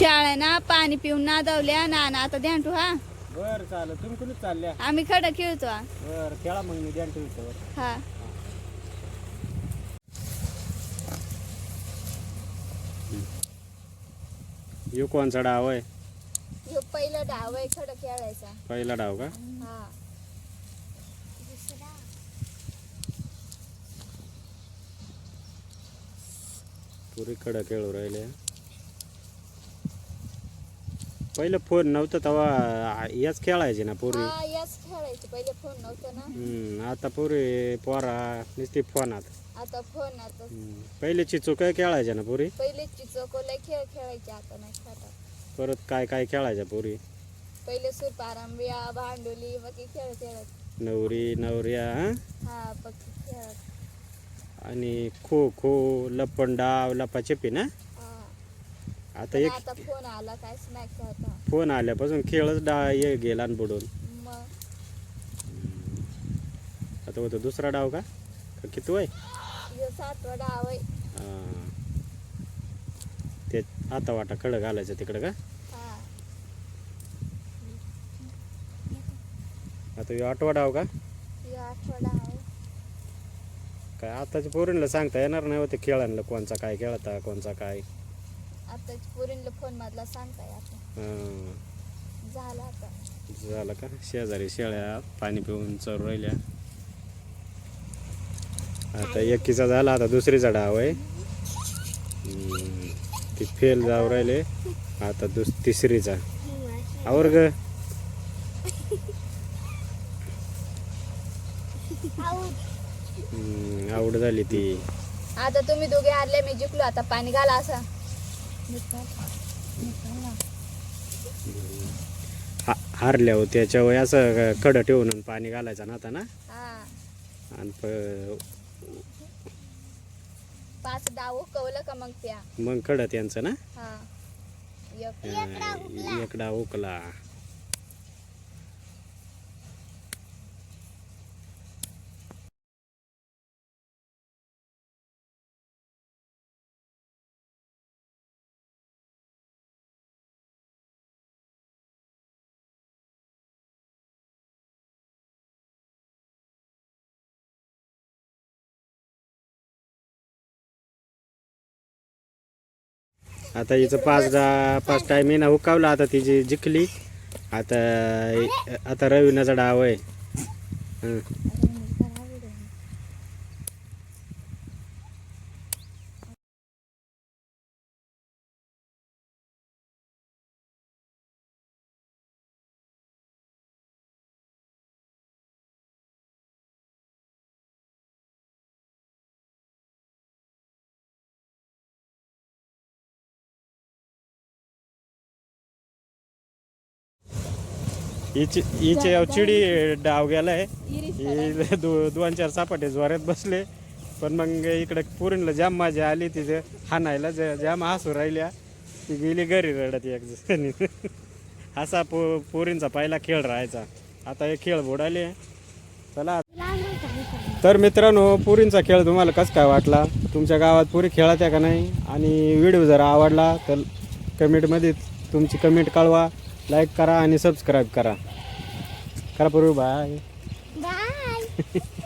शाळा ना पाणी पिऊन नादवल्या. ना ना आता ध्यान ठेवू हा. बर चालेल. तुम्ही कुणीच चालल्या? आम्ही खडं खेळतो. हा. बर खेळा मग मी ध्यान ठेवतो हा. यो कोणचा डाव आहे? ह्यो पहिला डाव आहे खडं खेळायचा. पहिला डाव का? हा. पुरी कडं खेळू राहिले. पहिलं फोन नव्हतं तेव्हा याच खेळायचे ना पोरी. हा याच खेळायचं. पहिले फोन नव्हतं ना. हम्म, आता पोरी पोरा नुसती फोनात. आता फोन आता हम्म, पहिले चिचुक खेळायच्या ना पोरी? पहिले चिचोकोला खेळ खेळायचे आता नाही परत काय काय खेळायच्या पोरी? पहिले सुरपारंबिया भांडुली बाकी खेळ खेळत. नवरी नवऱ्या हं? हा खेळत. आणि खो खो लपन डाव लपाछपी ना? हा. आता पण एक आता फोन आला काहीच नाही खेळता. फोन आल्यापासून खेळच डा ये गेला न बुडून. मग? आता होतो दुसरा डाव का? का किती वय? सातवा डाव आहे. हा. ते आता वाटा खडं घालायचं तिकडं का? हा. आता ह्यो आठवा डाव का? आठवा डाव आहे. काय आताच्या पोरींना सांगता येणार नाही होते खेळांना कोणचा काय खेळता कोणचा काय. आता फोन मधला सांगताय आता. हा. झाला आता. झालं का? शेजारी शेळ्या पाणी पिऊन चरू राहिल्या. आता एकीचा झाला आता दुसरीचा डाव आहे. हम्म, ती फेल जाऊ राहिले. आता दुस तिसरीचा. आवर ग. हम्म, आवड झाली ती. आता तुम्ही दोघे हारले मी जिंकलो. आता पाणी घाला असा. हा हारल्यावर त्याच्या वय असं कडं ठेवून पाणी घालायचं ना आता ना? हा. आणि प- पाच डाव कवलं का मग त्या? मग कडं त्यांचं ना? हा. एक हा, एक डाव उकला. आता हिचं पाच डा पाच टाईम ना हुकावला आता तिची जिंकली आता आता रवीनाचा डाव आहे. हिची हिचे चिडी डाव गेलाय. ही दो दोन चार सापाटे जोऱ्यात बसले. पण मग इकडे पुरीला जाम मजा आली तिथे हाणायला ज- जाम हसू राहिल्या. ती गेली घरी रडत एक जणी. असा पो पोरींचा पहिला खेळ राहायचा. आता हे खेळ बुडाले. चला. तर मित्रांनो पुरींचा खेळ तुम्हाला कसं काय वाटला? तुमच्या गावात पुरी खेळात्या का नाही? आणि व्हिडिओ जर आवडला तर कमेंटमध्ये तुमची कमेंट कळवा. लाईक करा आणि सबस्क्राईब करा. करा पूर्वी बाय. बाय.